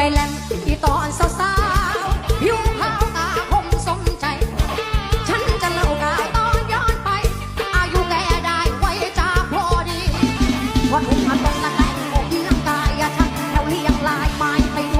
ยายแหลมอีตอนสาวๆผิวขาวตาคมสมใจ ฉันจะเล่ากาวตอนย้อนไป อายุแกได้ไว้จ้าพอดีวันหุ่นมาตรงตะไคร้ผมน้ำตายาชักแถวเลี้ยงลายไม้ไปดู